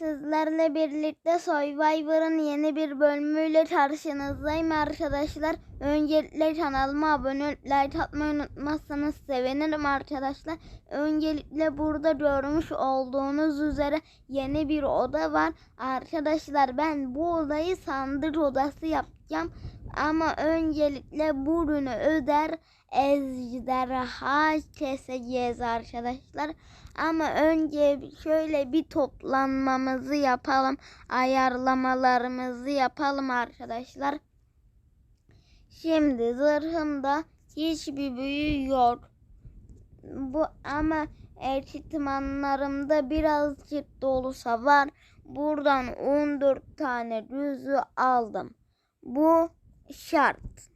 Sizlerle birlikte Survivor'ın yeni bir bölümüyle karşınızdayım arkadaşlar. Öncelikle kanalıma abone olup like atmayı unutmazsanız sevinirim arkadaşlar. Öncelikle burada görmüş olduğunuz üzere yeni bir oda var. Arkadaşlar ben bu odayı sandık odası yapacağım. Ama öncelikle bu ürünü öder ejderha keseceğiz arkadaşlar. Ama önce şöyle bir toplanmamızı yapalım. Ayarlamalarımızı yapalım arkadaşlar. Şimdi zırhımda hiçbir büyü yok. Bu ama ekipmanlarımda birazcık dolusa var. Buradan 14 tane düzü aldım. Bu şart.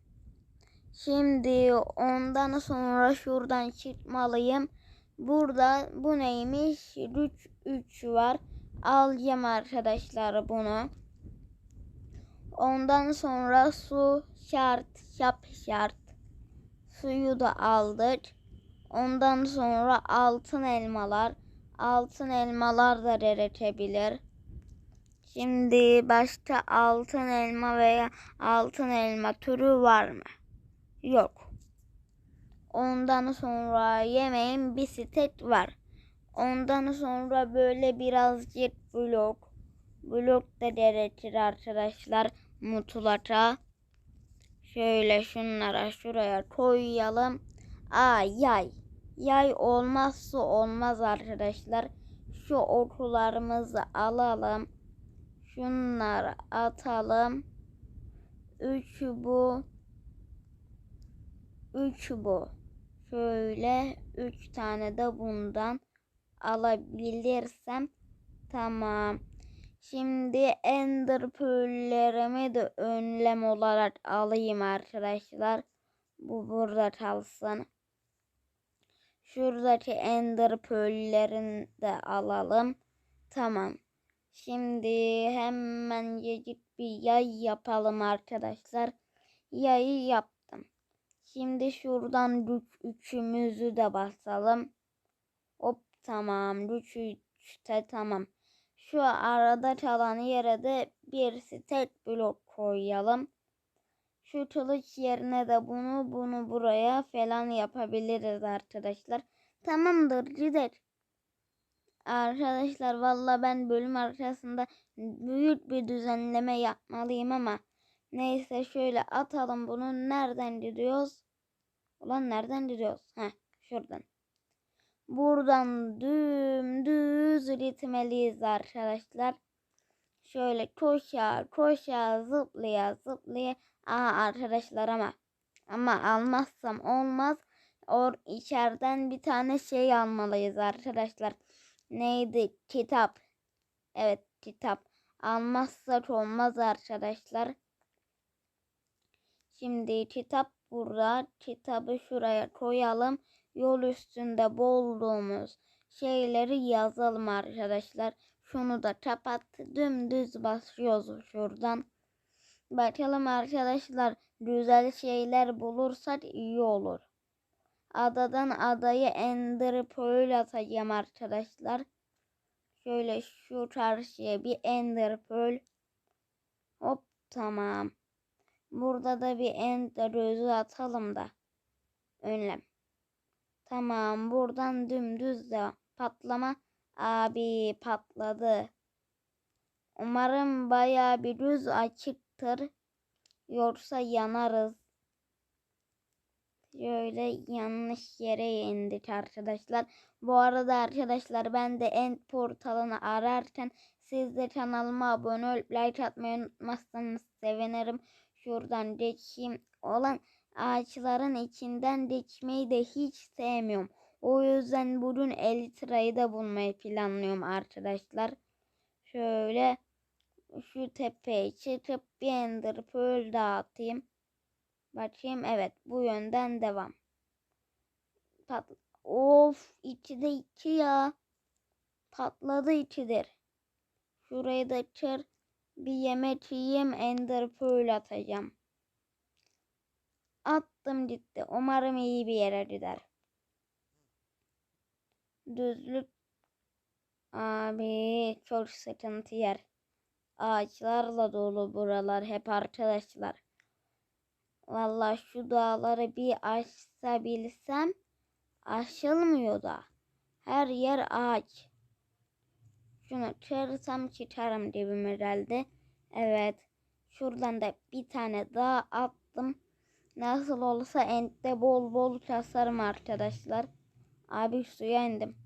Şimdi ondan sonra şuradan çıkmalıyım. Burada bu neymiş? 3 3 var. Alacağım arkadaşlar bunu. Ondan sonra su şart, şap şart. Suyu da aldık. Ondan sonra altın elmalar. Altın elmalar da eretebilir. Şimdi başka altın elma veya altın elma türü var mı? Yok. Ondan sonra yemeğin stek var. Ondan sonra böyle birazcık blok. Blok da gerekir arkadaşlar mutulata. Şöyle şunlara şuraya koyalım. Aa yay. Yay olmazsa olmaz arkadaşlar. Şu okularımızı alalım. Şunları atalım. Üç bu. Üç bu. Şöyle üç tane de bundan alabilirsem tamam. Şimdi ender pearl'lerimi de önlem olarak alayım arkadaşlar. Bu burada kalsın. Şuradaki ender pearl'lerini de alalım. Tamam. Şimdi hemen gecik bir yay yapalım arkadaşlar. Yayı yaptım. Şimdi şuradan üçümüzü de basalım. Hop tamam. Güç üçte tamam. Şu arada kalan yere de bir tek blok koyalım. Şu kılıç yerine de bunu bunu buraya falan yapabiliriz arkadaşlar. Tamamdır gider. Arkadaşlar valla ben bölüm arkasında büyük bir düzenleme yapmalıyım ama neyse şöyle atalım bunu. Nereden gidiyoruz? Ulan nereden gidiyoruz? Heh şuradan. Buradan dümdüz ritmeliyiz arkadaşlar. Şöyle koşa koşa zıplaya zıplaya. Aa arkadaşlar ama ama almazsam olmaz. Or içeriden bir tane şey almalıyız arkadaşlar. Neydi? Kitap. Evet kitap. Almazsak olmaz arkadaşlar. Şimdi kitap burada. Kitabı şuraya koyalım. Yol üstünde bulduğumuz şeyleri yazalım arkadaşlar. Şunu da kapat. Dümdüz basıyoruz şuradan. Bakalım arkadaşlar güzel şeyler bulursak iyi olur. Adadan adaya Ender Pearl atacağım arkadaşlar. Şöyle şu karşıya bir Ender Pearl. Hop tamam. Burada da bir Ender Özü atalım da. Önlem. Tamam buradan dümdüz de patlama. Abi patladı. Umarım baya bir düz açıktır. Yoksa yanarız. Şöyle yanlış yere indik arkadaşlar. Bu arada arkadaşlar ben de end portalını ararken siz de kanalıma abone olup like atmayı unutmazsanız sevinirim. Şuradan geçeyim. Olan ağaçların içinden geçmeyi de hiç sevmiyorum. O yüzden bugün elitrayı da bulmayı planlıyorum arkadaşlar. Şöyle şu tepeye çıkıp bir ender pearl dağıtayım. Bakayım evet bu yönden devam. Pat of içi de iki ya. Patladı içidir. Şurayı da çır. Bir yemek yiyeyim ender pearl atacağım. Attım gitti. Umarım iyi bir yere gider. Düzlük. Abi çok sıkıntı yer. Ağaçlarla dolu buralar hep arkadaşlar. Vallahi şu dağları bir aşabilsem aşılmıyor da. Her yer ağaç. Şunu çırsam çıkarım dibim herhalde. Evet. Şuradan da bir tane daha attım. Nasıl olsa entte bol bol kasarım arkadaşlar. Abi suya indim.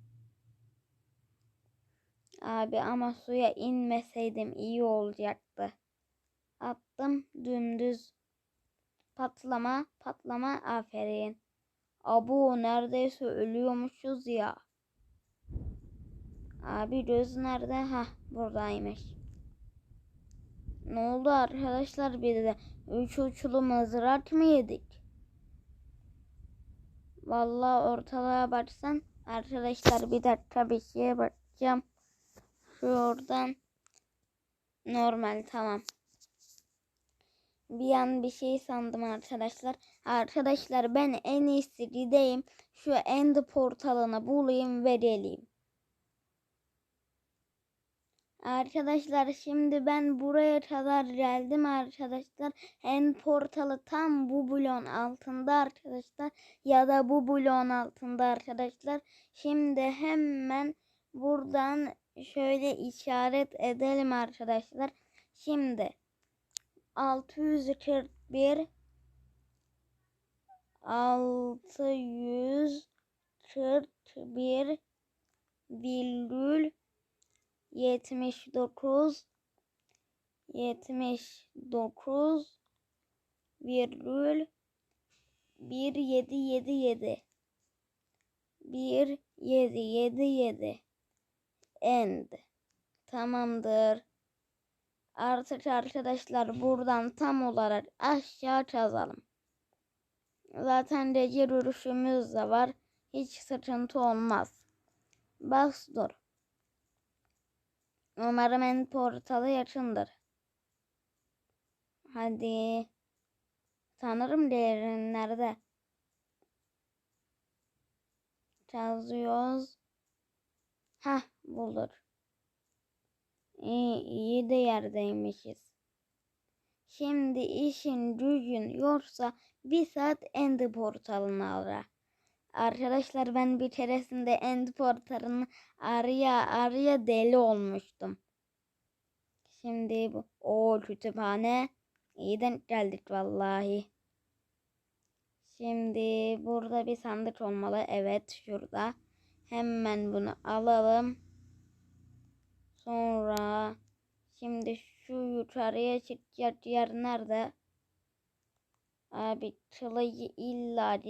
Abi ama suya inmeseydim iyi olacaktı. Attım dümdüz. Patlama patlama aferin. Abu neredeyse ölüyormuşuz ya. Abi göz nerede? Ha buradaymış. Ne oldu arkadaşlar bir de üç uçlu mızrak mı yedik? Vallahi ortalığa baksan arkadaşlar bir dakika bir şeye bakacağım. Şuradan normal tamam. Bir an bir şey sandım arkadaşlar. Arkadaşlar ben en iyisi gideyim. Şu end portalını bulayım ve geleyim. Arkadaşlar şimdi ben buraya kadar geldim arkadaşlar. En portalı tam bu bloğun altında arkadaşlar. Ya da bu bloğun altında arkadaşlar. Şimdi hemen buradan şöyle işaret edelim arkadaşlar. Şimdi 641 641 virgül 79 79 virgül 1777 1777 end tamamdır. Artık arkadaşlar buradan tam olarak aşağı kazalım. Zaten gece duruşumuz da var. Hiç sıkıntı olmaz. Bas dur. Umarım en portalı yakındır. Hadi. Sanırım değerin nerede? Yazıyoruz. Ha bulur. İyi, iyi de yerdeymişiz. Şimdi işin gücün yoksa bir saat end portalını ara. Arkadaşlar ben bir keresinde end portalını araya araya deli olmuştum. Şimdi bu o kütüphane iyi denk geldik vallahi. Şimdi burada bir sandık olmalı. Evet şurada. Hemen bunu alalım. Sonra şimdi şu yukarıya çıkacak yer nerede? Abi çılıyı illa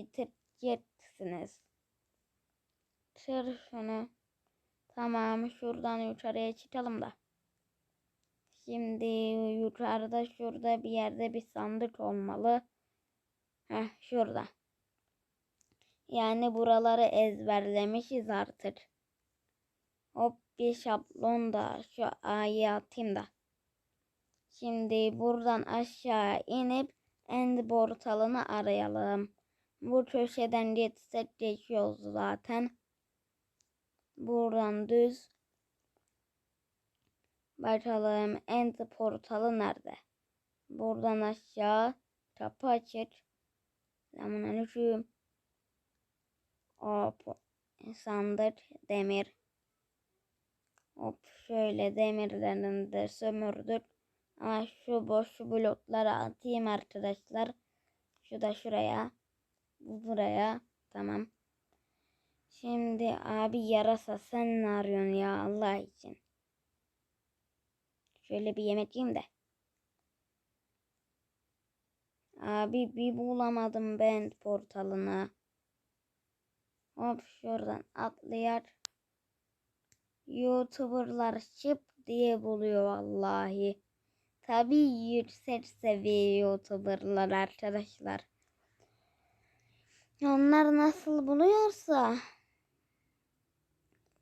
getireceksiniz. Çır şunu. Tamam şuradan yukarıya çıkalım da. Şimdi yukarıda şurada bir yerde bir sandık olmalı. Heh şurada. Yani buraları ezberlemişiz artık. Hop bir şablon da şu A'yı atayım da. Şimdi buradan aşağı inip end portalını arayalım. Bu köşeden geçsek geçiyoruz zaten. Buradan düz. Bakalım end portalı nerede? Buradan aşağı kapı açık. Selamünaleyküm. Hop sandık demir. Hop şöyle demirlerini de sömürdük. Ama şu boş blokları atayım arkadaşlar. Şu da şuraya. Bu buraya. Tamam. Şimdi abi yarasa sen ne arıyorsun ya Allah için. Şöyle bir yemek yiyeyim de. Abi bir bulamadım ben portalını. Hop şuradan atlayar. YouTuber'lar şıp diye buluyor vallahi. Tabii yüksek seviye YouTuber'lar arkadaşlar. Onlar nasıl buluyorsa.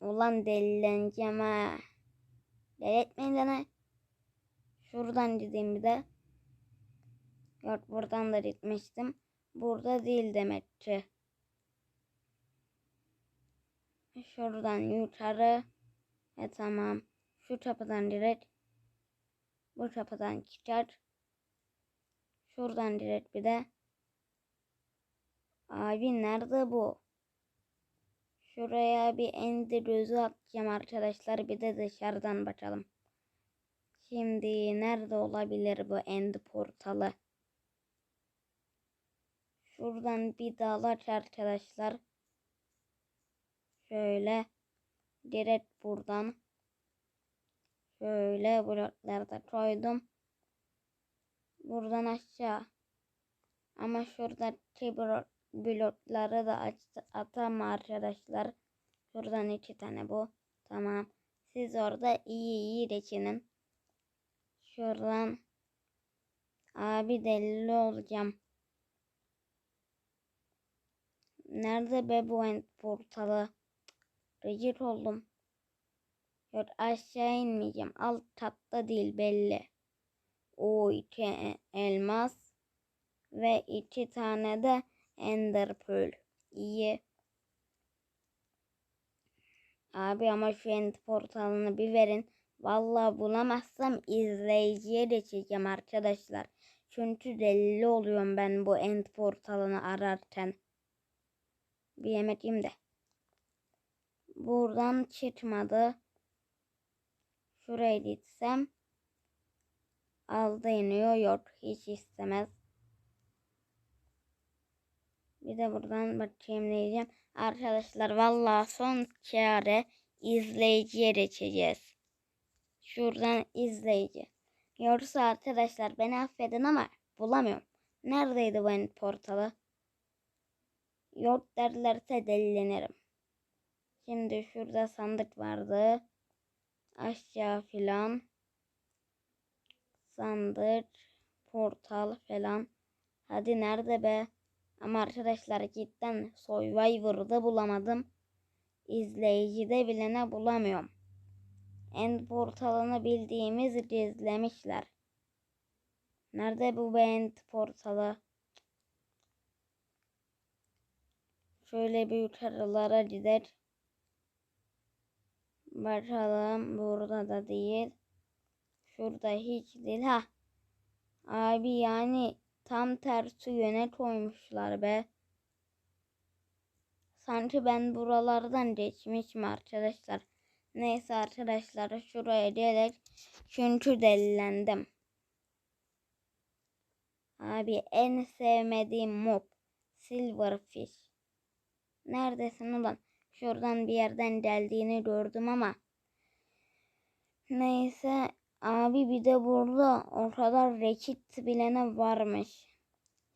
Ulan delileneceğim ha. Deli etmeyin. Şuradan gideyim bir de. Yok buradan da gitmiştim. Burada değil demek ki. Şuradan yukarı. E tamam. Şu kapıdan direkt. Bu kapıdan çıkar. Şuradan direkt bir de. Abi nerede bu? Şuraya bir ender gözü atacağım arkadaşlar. Bir de dışarıdan bakalım. Şimdi nerede olabilir bu end portalı? Şuradan bir dalaç arkadaşlar. Şöyle direkt buradan şöyle bloklarda koydum. Buradan aşağı. Ama şuradaki blok, blokları da atam arkadaşlar. Şuradan iki tane bu. Tamam. Siz orada iyi iyi geçinin. Şuradan abi deli olacağım. Nerede be bu portalı? Recep oldum. Yok aşağı inmeyeceğim. Alt katta değil belli. O iki elmas ve iki tane de ender pearl. İyi. Abi ama şu end portalını bir verin. Vallahi bulamazsam izleyiciye geçeceğim arkadaşlar. Çünkü deli oluyorum ben bu end portalını ararken. Bir yemek yiyeyim de. Buradan çıkmadı. Şuraya gitsem. Aldı iniyor. Yok hiç istemez. Bir de buradan bakayım ne diyeceğim. Arkadaşlar vallahi son çare izleyiciye geçeceğiz. Şuradan izleyici. Yoksa arkadaşlar beni affedin ama bulamıyorum. Neredeydi bu end portalı? Yok derlerse delilenirim. Şimdi şurada sandık vardı. Aşağı filan. Sandık. Portal falan. Hadi nerede be? Ama arkadaşlar cidden Survivor'da bulamadım. İzleyicide bilene bulamıyorum. End portalını bildiğimiz gizlemişler. Nerede bu end portalı? Şöyle bir yukarılara gider. Bakalım burada da değil. Şurada hiç değil. Ha. Abi yani tam tersi yöne koymuşlar be. Sanki ben buralardan geçmişim arkadaşlar. Neyse arkadaşlar şuraya gelek. Çünkü delilendim. Abi en sevmediğim mob. Silverfish. Neredesin ulan? Şuradan bir yerden geldiğini gördüm ama. Neyse abi bir de burada o kadar rekit bilene varmış.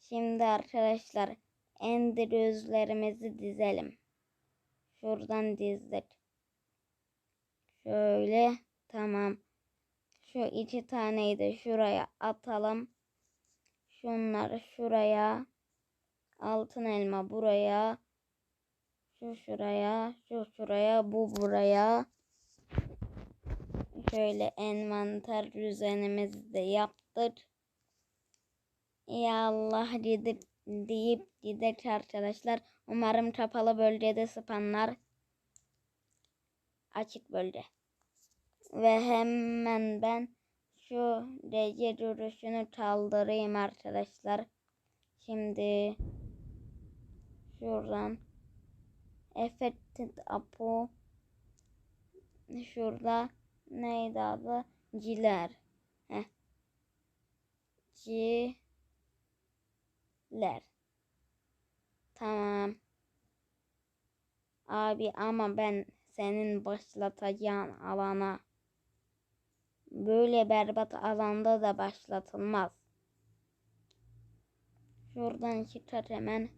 Şimdi arkadaşlar ender gözlerimizi dizelim. Şuradan dizdik. Şöyle tamam. Şu iki taneyi de şuraya atalım. Şunları şuraya. Altın elma buraya. Şu şuraya, şu şuraya, bu buraya. Şöyle envanter düzenimizi de yaptık. Ya Allah gidip deyip gidek arkadaşlar. Umarım kapalı bölgede spanlar açık bölge. Ve hemen ben şu DC duruşunu kaldırayım arkadaşlar. Şimdi şuradan affected apo şurada neydi adı? Ciler. Heh. Ciler. Tamam. Abi ama ben senin başlatacağın alana böyle berbat alanda da başlatılmaz. Şuradan çıkar hemen.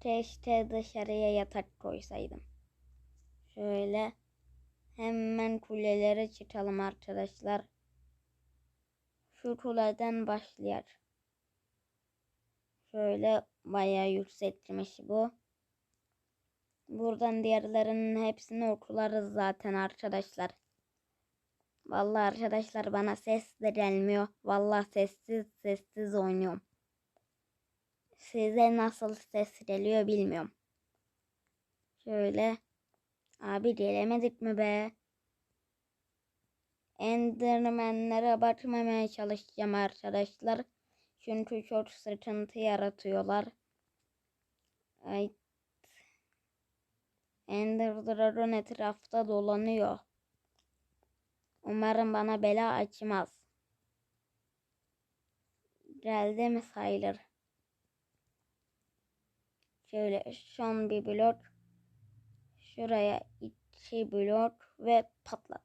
Keşke dışarıya yatak koysaydım. Şöyle hemen kulelere çıkalım arkadaşlar. Şu kuleden başlayar. Şöyle bayağı yüksekmiş bu. Buradan diğerlerinin hepsini okularız zaten arkadaşlar. Vallahi arkadaşlar bana ses de gelmiyor. Vallahi sessiz sessiz oynuyorum. Size nasıl ses geliyor bilmiyorum. Şöyle. Abi gelemedik mi be? Endermenlere bakmamaya çalışacağım arkadaşlar. Çünkü çok sıkıntı yaratıyorlar. Ay. Ender Dragon etrafta dolanıyor. Umarım bana bela açmaz. Geldi mi sayılır? Şöyle son bir blok. Şuraya iki blok ve patlat.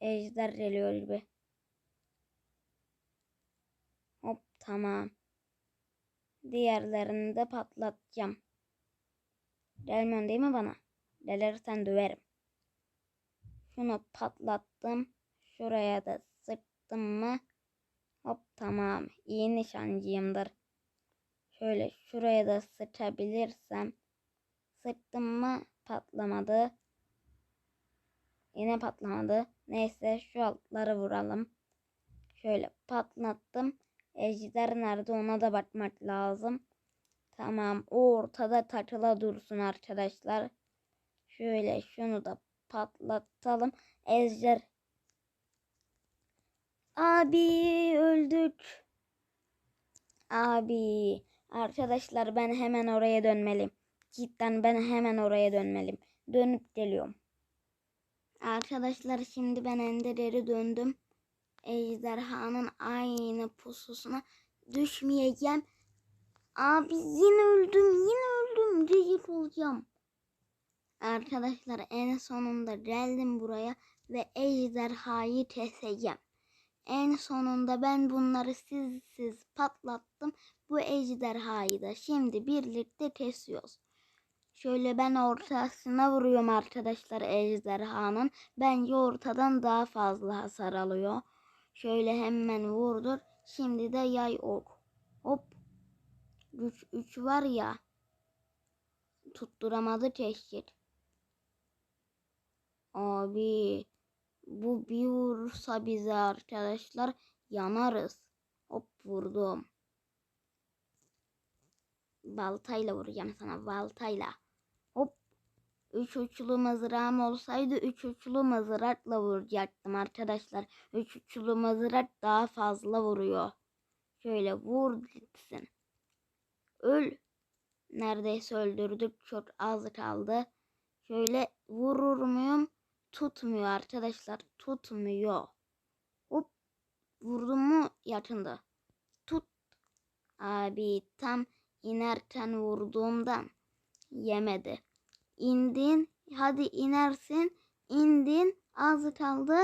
Ejder geliyor gibi. Hop tamam. Diğerlerini de patlatacağım. Gelmiyorsun değil mi bana? Gelirsen döverim. Şunu patlattım. Şuraya da sıktım mı? Hop tamam. İyi nişancıyımdır. Şöyle şuraya da sıkabilirsem. Sıktım mı patlamadı. Yine patlamadı. Neyse şu altları vuralım. Şöyle patlattım. Ejder nerede ona da bakmak lazım. Tamam o ortada takıla dursun arkadaşlar. Şöyle şunu da patlatalım. Ejder. Abi öldük. Abi. Arkadaşlar ben hemen oraya dönmeliyim. Cidden ben hemen oraya dönmeliyim. Dönüp geliyorum. Arkadaşlar şimdi ben Ender'e döndüm. Ejderhanın aynı pususuna düşmeyeceğim. Abi yine öldüm yine öldüm. Rezil olacağım. Arkadaşlar en sonunda geldim buraya ve ejderhayı keseceğim. En sonunda ben bunları sizsiz patlattım. Bu ejderhayı da şimdi birlikte kesiyoruz. Şöyle ben ortasına vuruyorum arkadaşlar ejderhanın. Bence ortadan daha fazla hasar alıyor. Şöyle hemen vurdur. Şimdi de yay ok. Hop. Güç 3 var ya. Tutturamadı teşhir. Abi. Bu bir vursa bize arkadaşlar yanarız. Hop vurdum. Baltayla vuracağım sana baltayla. Hop. Üç uçlu mızrağım olsaydı üç uçlu mızrakla vuracaktım arkadaşlar. Üç uçlu mızrak daha fazla vuruyor. Şöyle vur gitsin. Öl. Neredeyse öldürdük. Çok az kaldı. Şöyle vurur muyum? Tutmuyor arkadaşlar. Tutmuyor. Hop. Vurdum mu yakında. Tut. Abi tam inerken vurduğumdan yemedi. İndin. Hadi inersin. İndin. Az kaldı.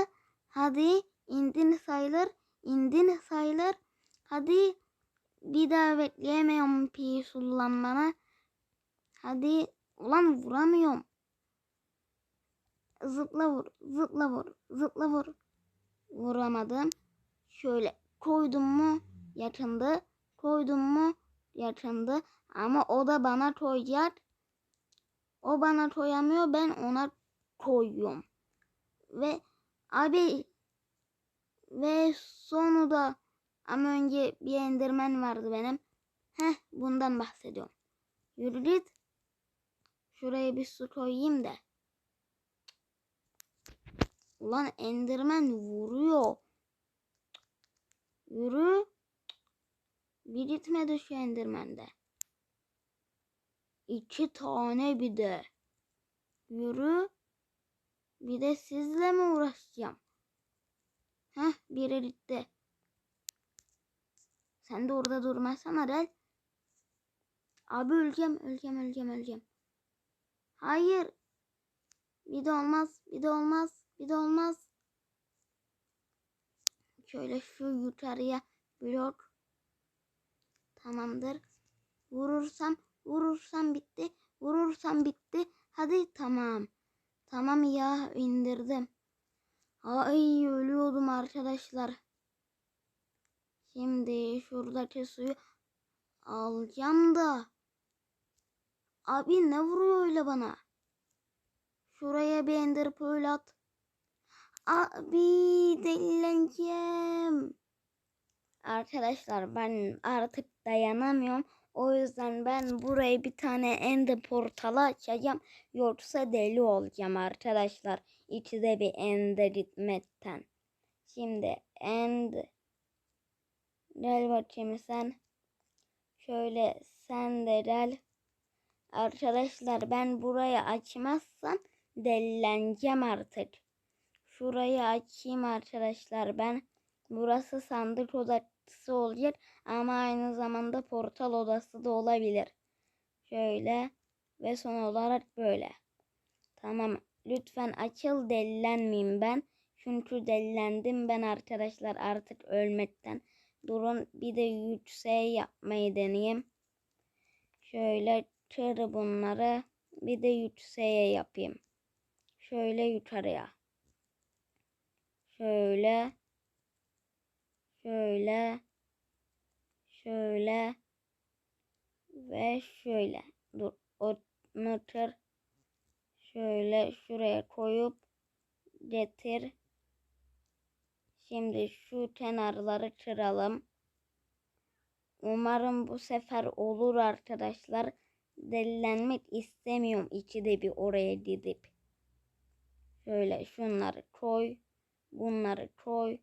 Hadi indin sayılır. İndin sayılır. Hadi bir daha bekleyemiyorum pi bana. Hadi ulan vuramıyorum. Zıpla vur, zıpla vur, zıpla vur. Vuramadım. Şöyle koydum mu yakındı. Koydum mu yakındı. Ama o da bana koyacak. O bana koyamıyor. Ben ona koyuyorum. Ve abi ve sonu da ama önce bir enderman vardı benim. Heh bundan bahsediyorum. Yürü. Şuraya bir su koyayım da. Ulan enderman vuruyor. Yürü. Bir gitmedi şu endermende. İki tane bir de. Yürü. Bir de sizle mi uğraşacağım? Heh biri gitti. Sen de orada durmasana Rel. Abi öleceğim, öleceğim, öleceğim, öleceğim. Hayır. Bir de olmaz, bir de olmaz, bir de olmaz. Şöyle şu yukarıya blok. Tamamdır. Vurursam, vurursam bitti. Vurursam bitti. Hadi tamam. Tamam ya indirdim. Ay ölüyordum arkadaşlar. Şimdi şuradaki suyu alacağım da. Abi ne vuruyor öyle bana? Şuraya bir ender at. Abi delileneceğim. Arkadaşlar ben artık dayanamıyorum. O yüzden ben buraya bir tane end portalı açacağım. Yoksa deli olacağım arkadaşlar. İçinde bir ende gitmekten. Şimdi end gel bakayım sen. Şöyle sen de gel. Arkadaşlar ben burayı açmazsam delileneceğim artık. Şurayı açayım arkadaşlar ben. Burası sandık odası olacak ama aynı zamanda portal odası da olabilir. Şöyle ve son olarak böyle. Tamam lütfen açıl delilenmeyeyim ben. Çünkü delilendim ben arkadaşlar artık ölmekten. Durun bir de yüksek yapmayı deneyeyim. Şöyle tır bunları bir de yükseğe yapayım. Şöyle yukarıya. Şöyle. Şöyle. Şöyle. Ve şöyle. Dur. Onu tır. Şöyle şuraya koyup getir. Şimdi şu kenarları kıralım. Umarım bu sefer olur arkadaşlar. Delilenmek istemiyorum ikide bir oraya gidip. Şöyle şunları koy. Bunları koy.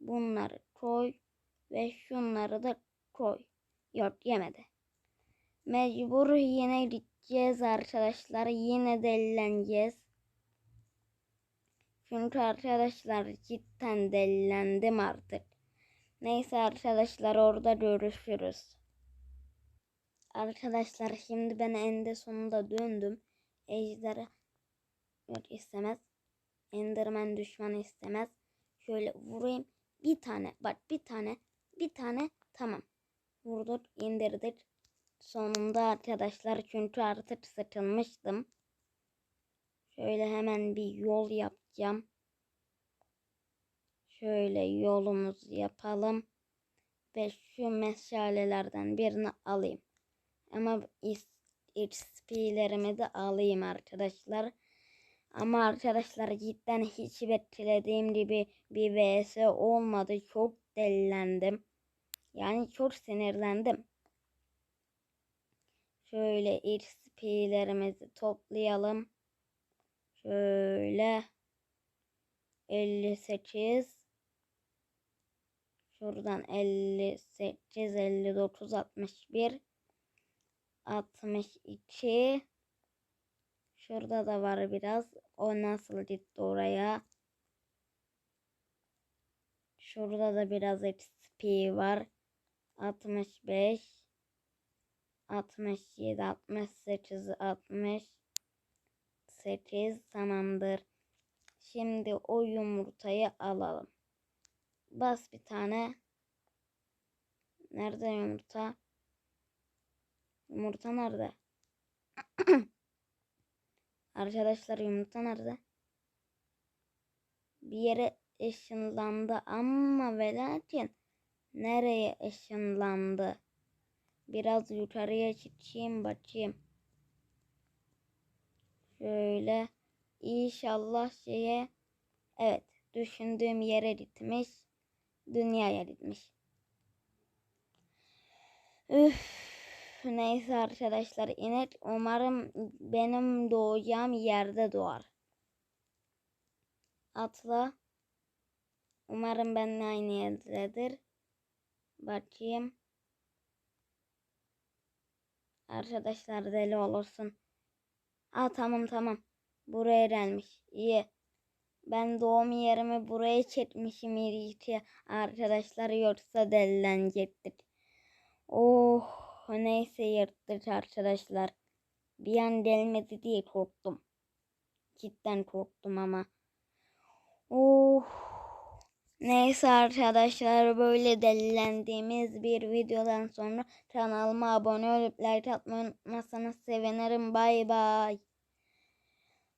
Bunları koy. Ve şunları da koy. Yok yemedi. Mecbur yine gideceğiz arkadaşlar. Yine delileneceğiz. Çünkü arkadaşlar cidden delilendim artık. Neyse arkadaşlar orada görüşürüz. Arkadaşlar şimdi ben en sonunda döndüm. Ejderha yok istemez. Enderman düşmanı istemez. Şöyle vurayım. Bir tane bak bir tane bir tane tamam. Vurduk indirdik. Sonunda arkadaşlar çünkü artık sıkılmıştım. Şöyle hemen bir yol yapacağım. Şöyle yolumuzu yapalım. Ve şu meşalelerden birini alayım. Ama XP'lerimi de alayım arkadaşlar. Ama arkadaşlar cidden hiç beklediğim gibi bir vs olmadı. Çok delilendim. Yani çok sinirlendim. Şöyle XP'lerimizi toplayalım. Şöyle 58 Şuradan 58 59 61 62 Şurada da var biraz. O nasıl gitti oraya? Şurada da biraz XP var. 65 67 68 68 tamamdır. Şimdi o yumurtayı alalım. Bas bir tane. Nerede yumurta? Yumurta nerede? Arkadaşlar yumurta nerede? Bir yere ışınlandı ama ve lakin nereye ışınlandı? Biraz yukarıya çıkayım bakayım. Şöyle inşallah şeye evet düşündüğüm yere gitmiş. Dünyaya gitmiş. Üf. Neyse arkadaşlar inek umarım benim doğacağım yerde doğar. Atla. Umarım benimle aynı yerdedir. Bakayım. Arkadaşlar deli olursun. Aa tamam tamam. Buraya gelmiş. İyi. Ben doğum yerimi buraya çekmişim. Arkadaşlar yoksa delilenecektik. Oh. Neyse yırttık arkadaşlar. Bir an gelmedi diye korktum. Cidden korktum ama. Oh. Neyse arkadaşlar böyle delilendiğimiz bir videodan sonra kanalıma abone olup like atmayı unutmazsanız sevinirim. Bay bay.